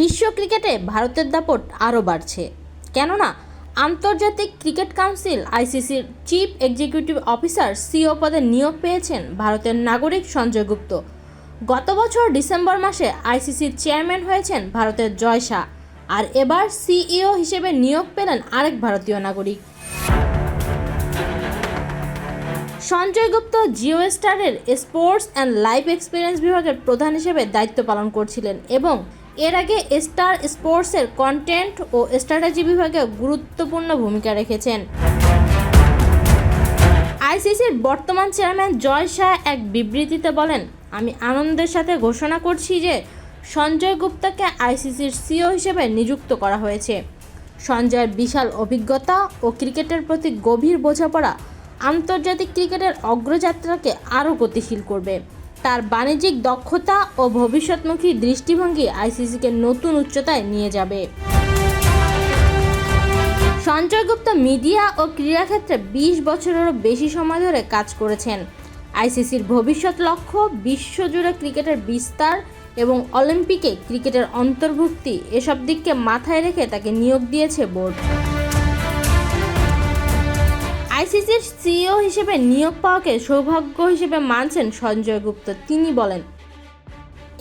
বিশ্ব ক্রিকেটে ভারতের দাপট আরও বাড়ছে। কেননা, আন্তর্জাতিক ক্রিকেট কাউন্সিল আইসিসির চিফ এক্সিকিউটিভ অফিসার সিও পদে নিয়োগ পেয়েছেন ভারতের নাগরিক সঞ্জয় গুপ্ত। গত বছর ডিসেম্বর মাসে আইসিসির চেয়ারম্যান হয়েছেন ভারতের জয় শাহ, আর এবার সিইও হিসেবে নিয়োগ পেলেন আরেক ভারতীয় নাগরিক। সঞ্জয় গুপ্ত জিও স্টারের স্পোর্টস অ্যান্ড লাইফ এক্সপিরিয়েন্স বিভাগের প্রধান হিসেবে দায়িত্ব পালন করছিলেন এবং এর আগে স্টার স্পোর্টসের কন্টেন্ট ও স্ট্র্যাটেজি বিভাগে গুরুত্বপূর্ণ ভূমিকা রেখেছেন। আইসিসির বর্তমান চেয়ারম্যান জয় শাহ এক বিবৃতিতে বলেন, আমি আনন্দের সাথে ঘোষণা করছি যে সঞ্জয় গুপ্তাকে আইসিসির সিও হিসেবে নিযুক্ত করা হয়েছে। সঞ্জয়ের বিশাল অভিজ্ঞতা ও ক্রিকেটের প্রতি গভীর বোঝাপড়া আন্তর্জাতিক ক্রিকেটের অগ্রযাত্রাকে আরও গতিশীল করবে। তার বাণিজ্যিক দক্ষতা ও ভবিষ্যৎমুখী দৃষ্টিভঙ্গি আইসিসিকে নতুন উচ্চতায় নিয়ে যাবে। সঞ্জয় গুপ্ত মিডিয়া ও ক্রীড়াক্ষেত্রে বিশ বছরেরও বেশি সময় ধরে কাজ করেছেন। আইসিসির ভবিষ্যৎ লক্ষ্য বিশ্বজুড়ে ক্রিকেটের বিস্তার এবং অলিম্পিকে ক্রিকেটের অন্তর্ভুক্তি এসব দিককে মাথায় রেখে তাকে নিয়োগ দিয়েছে বোর্ড। আইসিসির সিইও হিসেবে নিয়োগ পাওয়াকে সৌভাগ্য হিসেবে মানছেন সঞ্জয় গুপ্ত। তিনি বলেন,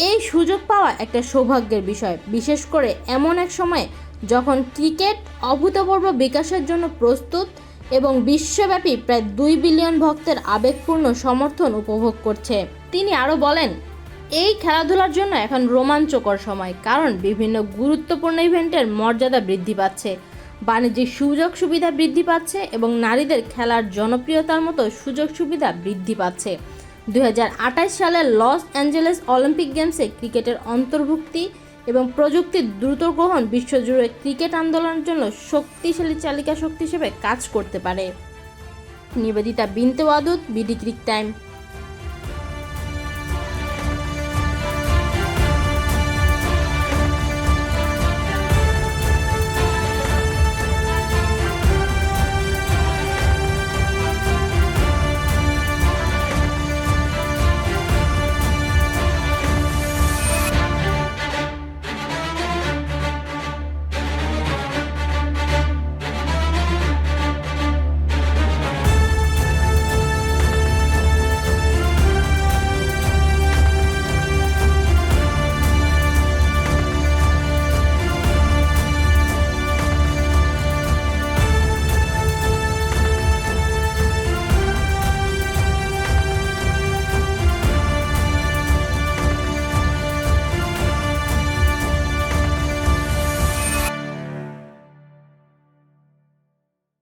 এই সুযোগ পাওয়া একটা সৌভাগ্যের বিষয়। বিশেষ করে এমন এক সময়ে যখন ক্রিকেট অভূতপূর্ব বিকাশের জন্য প্রস্তুত এবং বিশ্বব্যাপী প্রায় দুই বিলিয়ন ভক্তের আবেগপূর্ণ সমর্থন উপভোগ করছে। তিনি আরও বলেন, এই খেলাধুলার জন্য এখন রোমাঞ্চকর সময়, কারণ বিভিন্ন গুরুত্বপূর্ণ ইভেন্টের মর্যাদা বৃদ্ধি পাচ্ছে। বাণিজ্যিক সুযোগ সুবিধা বৃদ্ধি পাচ্ছে এবং নারীদের খেলার জনপ্রিয়তার মতো সুযোগ সুবিধা বৃদ্ধি পাচ্ছে। দু সালের লস অ্যাঞ্জেলেস অলিম্পিক গেমসে ক্রিকেটের অন্তর্ভুক্তি এবং প্রযুক্তির দ্রুত গ্রহণ বিশ্বজুড়ে ক্রিকেট আন্দোলনের জন্য শক্তিশালী চালিকা শক্তি হিসেবে কাজ করতে পারে। Nivedita Binte Wadud, BD cric time.